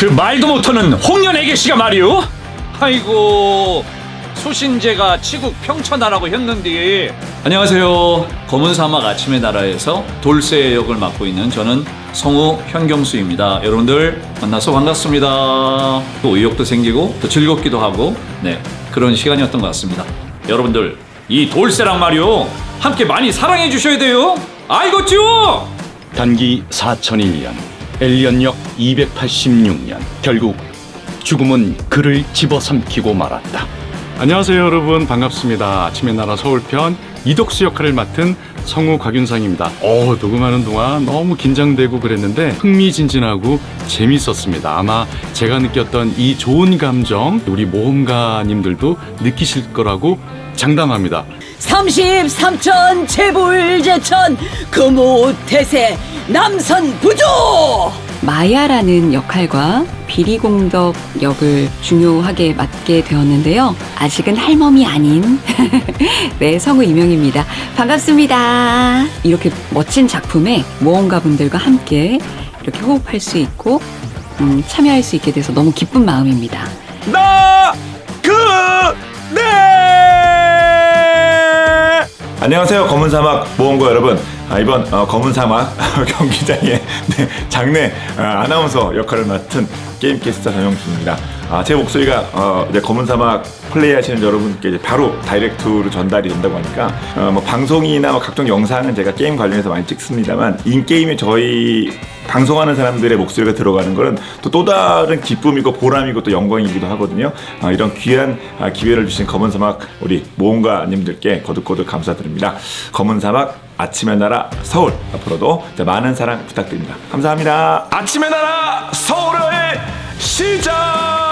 그 말도 못하는 홍련 애기씨가 말이오. 아이고 수신제가 치국 평천하라고 했는데. 안녕하세요. 검은 사막 아침의 나라에서 돌쇠 역을 맡고 있는 저는 성우 현경수입니다. 여러분들 만나서 반갑습니다. 또 의욕도 생기고 또 즐겁기도 하고 네 그런 시간이었던 것 같습니다. 여러분들 이 돌쇠랑 말이오 함께 많이 사랑해 주셔야 돼요. 알겠죠? 단기 4001년, 엘리언역 286년. 결국 죽음은 그를 집어삼키고 말았다. 안녕하세요 여러분. 반갑습니다. 아침의 나라 서울편 이덕수 역할을 맡은 성우 곽윤상입니다. 어 녹음하는 동안 너무 긴장되고 그랬는데 흥미진진하고 재밌었습니다. 아마 제가 느꼈던 이 좋은 감정 우리 모험가님들도 느끼실 거라고 장담합니다. 33천 재불제천 금호태세 남선 부조 마야라는 역할과 비리공덕 역을 중요하게 맡게 되었는데요. 아직은 할멈이 아닌 네 성우 이명입니다. 반갑습니다. 이렇게 멋진 작품에 모험가 분들과 함께 이렇게 호흡할 수 있고 음, 참여할 수 있게 돼서 너무 기쁜 마음입니다. 나, 그, 네! 안녕하세요. 검은 사막 모험가 여러분. 아, 이번 어, 검은 사막 경기장의 네, 장내 어, 아나운서 역할을 맡은 게임 캐스터 전영수입니다. 아, 제 목소리가 어, 이제 검은 사막 플레이하시는 여러분께 이제 바로 다이렉트로 전달이 된다고 하니까 어, 뭐 방송이나 뭐 각종 영상은 제가 게임 관련해서 많이 찍습니다만 인 게임에 저희 방송하는 사람들의 목소리가 들어가는 거는 또또 다른 기쁨이고 보람이고 또 영광이기도 하거든요. 아, 이런 귀한 아, 기회를 주신 검은 사막 우리 모험가님들께 거듭거듭 감사드립니다. 검은 사막 아침의 나라 서울 앞으로도 많은 사랑 부탁드립니다. 감사합니다. 아침의 나라 서울의 시작.